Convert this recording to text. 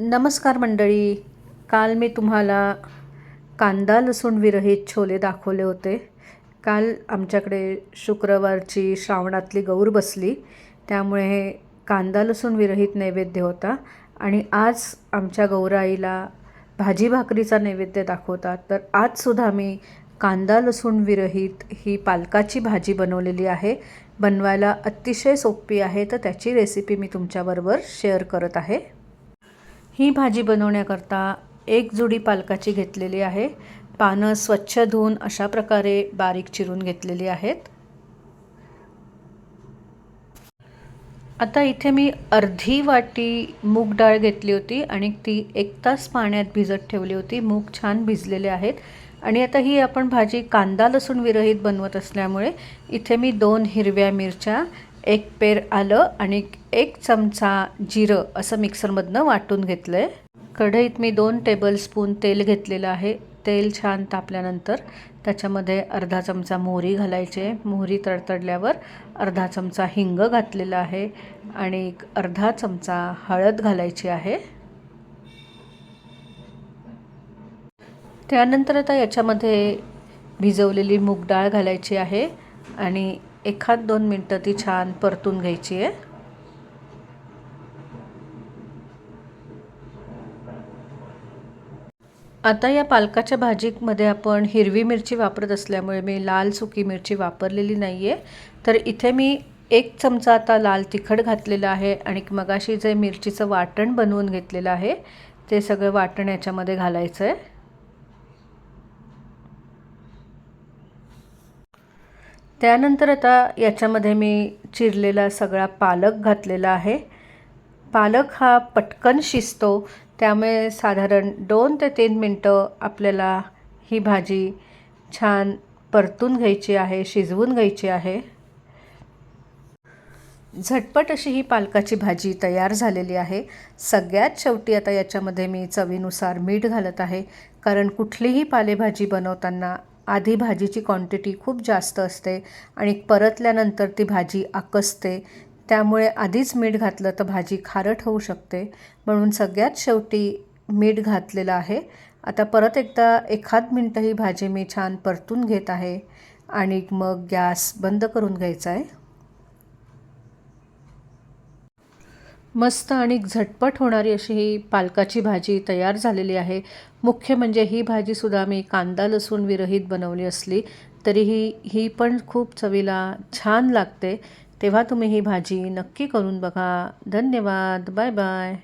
नमस्कार मंडळी. काल मी तुम्हाला कांदा लसूण विरहित छोले दाखवले होते. काल आमच्याकडे शुक्रवारची श्रावणातली गौर बसली. त्यामुळे कांदा लसूण विरहित नैवेद्य होता आणि आज आमच्या गौराईला भाजी भाकरीचा नैवेद्य दाखवतात. तर आजसुद्धा मी कांदा लसूण विरहित ही पालकाची भाजी बनवलेली आहे. बनवायला अतिशय सोपी आहे. तर त्याची रेसिपी मी तुमच्याबरोबर शेअर करत आहे. ही भाजी बनवण्याकरता एक जुडी पालकाची घेतलेली आहे. पानं स्वच्छ धुवून अशा प्रकारे बारीक चिरून घेतलेली आहेत. आता इथे मी अर्धी वाटी मूग डाळ घेतली होती आणि ती एक तास पाण्यात भिजत ठेवली होती. मूग छान भिजलेले आहेत. आणि आता ही आपण भाजी कांदा लसूण विरहित बनवत असल्यामुळे इथे मी दोन हिरव्या मिरच्या एक पेर आलं आणि एक चमचा जिरं असं मिक्सरमधनं वाटून घेतलं आहे कढईत मी दोन टेबलस्पून तेल घेतलेलं आहे. तेल छान तापल्यानंतर त्याच्यामध्ये अर्धा चमचा मोहरी घालायचे. मोहरी तडतडल्यावर अर्धा चमचा हिंग घातलेला आहे आणि एक अर्धा चमचा हळद घालायची आहे. त्यानंतर आता याच्यामध्ये भिजवलेली मूग डाळ घालायची आहे आणि एखाद दोन मिनटं ती छान परतून घ्यायची आहे. आता या पालकाच्या भाजीमध्ये आपण हिरवी मिरची वापरत असल्यामुळे मी लाल सुकी मिरची वापरलेली नाही आहे तर इथे मी एक चमचा आता लाल तिखट घातलेलं आहे आणि मगाशी जे मिरचीचं वाटण बनवून घेतलेलं आहे ते सगळं वाटण याच्यामध्ये घालायचं आहे त्यानंतर आता याच्यामध्ये मी चिरलेला सगळा पालक घातलेला आहे. पालक हा पटकन शिजतो. त्यामुळे साधारण दोन ते तीन मिनटं आपल्याला ही भाजी छान परतून घ्यायची आहे शिजवून घ्यायची आहे. झटपट अशी ही पालकाची भाजी तयार झालेली आहे. सगळ्यात शेवटी आता याच्यामध्ये मी चवीनुसार मीठ घालत आहे. कारण कुठलीही पालेभाजी बनवताना आधी भाजीची क्वांटिटी खूप जास्त असते आणि परतल्यानंतर ती भाजी आकसते. त्यामुळे आधीच मीठ घातलं तर भाजी खारट होऊ शकते. म्हणून सगळ्यात शेवटी मीठ घातलेलं आहे. आता परत एकदा एखाद मिनटं ही भाजी मी छान परतून घेत आहे. आणि मग गॅस बंद करून घ्यायचा आहे. मस्त आणि झटपट होणारी अशी ही पालकाची भाजी तयार झालेली आहे. मुख्य म्हणजे ही भाजीसुद्धा मी कांदा लसूण विरहित बनवली असली तरीही ही पण खूप चवीला छान लागते. तेव्हा तुम्ही ही भाजी नक्की करून बघा. धन्यवाद. Bye bye.